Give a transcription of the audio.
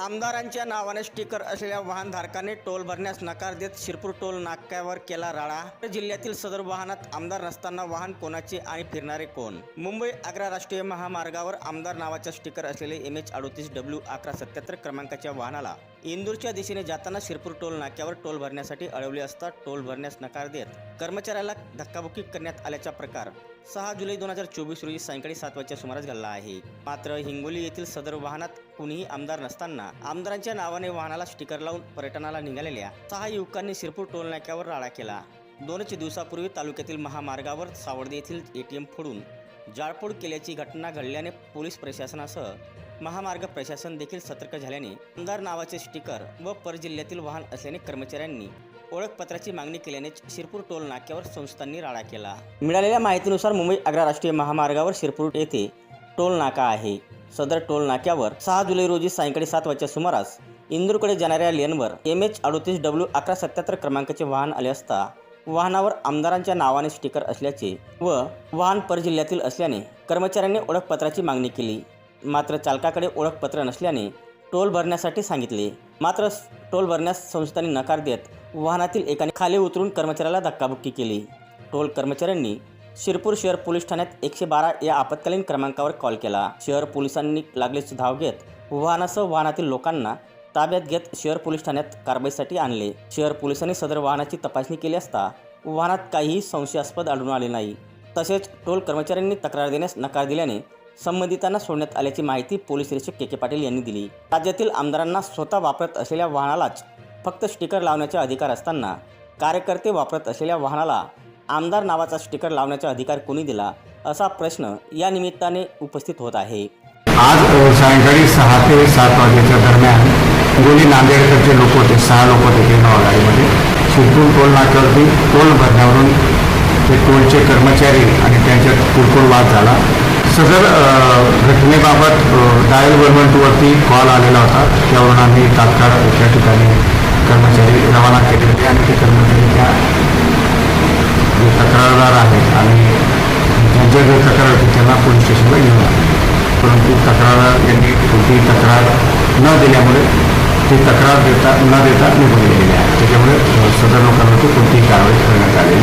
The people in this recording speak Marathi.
आमदारांच्या नावाने स्टिकर असलेल्या वाहनधारकाने टोल भरण्यास नकार देत शिरपूर टोल नाक्यावर केला राळा. जिल्ह्यातील सदर वाहनात आमदार नसताना वाहन कोणाचे आणि फिरणारे कोण? मुंबई आग्रा राष्ट्रीय महामार्गावर आमदार नावाचा स्टिकर असलेले एम एच अडोतीस डब्ल्यू अकरा सत्याहत्तर क्रमांकाच्या वाहनाला इंदूरच्या दिशेने जाताना शिरपूर टोल नाक्यावर टोल भरण्यासाठी अडवले असता टोल भरण्यास नकार देत कर्मचाऱ्याला धक्काबुक्की करण्यात आल्याचा प्रकार. सहा जुलै दोन हजार चोवीस रोजी सायंकाळी सात वाजच्या सुमारास घडला आहे. मात्र हिंगोली येथील सदर वाहनात कुणीही आमदार नसताना आमदारांच्या नावाने वाहनाला स्टिकर लावून पर्यटनाला निघालेल्या सहा युवकांनी शिरपूर टोल नाक्यावर राडा केला. दोनच दिवसापूर्वी तालुक्यातील महामार्गावर सावर्दे येथील एटीएम फोडून जाळपोळ केल्याची घटना घडल्याने पोलीस प्रशासनासह महामार्ग प्रशासन देखील सतर्क झाल्याने आमदार नावाचे स्टिकर व परजिल्ह्यातील वाहन असल्याने कर्मचाऱ्यांनी ओळखपत्राची मागणी केल्याने शिरपूर टोल नाक्यावर संस्थांनी राडा केला. मिळालेल्या माहितीनुसार मुंबई आग्रा राष्ट्रीय महामार्गावर शिरपूर येथे टोल नाका आहे. सदर टोल नाक्यावर सहा जुलै रोजी सायंकाळी सात वाजच्या सुमारास इंदूरकडे जाणाऱ्या लेनवर एम एच अडोतीस डब्ल्यू अकरा सत्याहत्तर क्रमांकाचे वाहन आले असता वाहनावर आमदारांच्या नावाने स्टिकर असल्याचे व वाहन परजिल्ह्यातील असल्याने कर्मचाऱ्यांनी ओळखपत्राची मागणी केली. मात्र चालकाकडे ओळखपत्र नसल्याने टोल भरण्यासाठी सांगितले. मात्र टोल भरण्यास संस्थांनी नकार देत वाहनातील एकाने खाली उतरून कर्मचाऱ्याला धक्काबुक्की केली. टोल कर्मचाऱ्यांनी शिरपूर शहर पोलीस ठाण्यात एकशे बारा या आपत्कालीन क्रमांकावर कॉल केला. शहर पोलिसांनी लागलीच धाव घेत वाहनासह वाहनातील लोकांना ताब्यात घेत शहर पोलीस ठाण्यात कारवाईसाठी आणले. शहर पोलिसांनी सदर वाहनाची तपासणी केली असता वाहनात काहीही संशयास्पद आढळून आले नाही. तसेच टोल कर्मचाऱ्यांनी तक्रार देण्यास नकार दिल्याने संबंधितांना सोडण्यात आल्याची माहिती पोलीस निरीक्षक के के पाटील यांनी दिली. राज्यातील आमदारांना स्वतः वापरत असलेल्या वाहनालाच फक्त स्टिकर लावण्याचा अधिकार असताना कार्यकर्ते वापरत असलेल्या वाहनाला आमदार नावाचा स्टिकर लावण्याचा अधिकार कोणी दिला असा प्रश्न या निमित्ताने उपस्थित होत आहे. आज सायंकाळी सहा ते सात वाजेच्या दरम्यान हिंगोली नांदेडकडचे लोक होते सहा लोक होते टेंडा गाडीमध्ये. शिरपूर टोल नाक्यावरती टोल भरण्यावरून ते टोलचे कर्मचारी आणि त्यांच्यात किरकोळ वाद झाला. सदर घटनेबाबत डायल वन वन टूवरती कॉल आलेला होता. त्यावरून आम्ही तात्काळ त्या ठिकाणी कर्मचारी रवाना केले होते आणि ते कर्मचारी त्या जे तक्रारदार आहेत आणि ज्यांच्या जे तक्रार होती त्यांना पोलीस स्टेशनला घेऊन आले. परंतु तक्रारदार यांनी कोणतीही तक्रार न दिल्यामुळे ती तक्रार देता न देता निघून गेलेली आहे. त्याच्यामुळे सदर लोकांवरती कोणतीही कारवाई करण्यात आलेली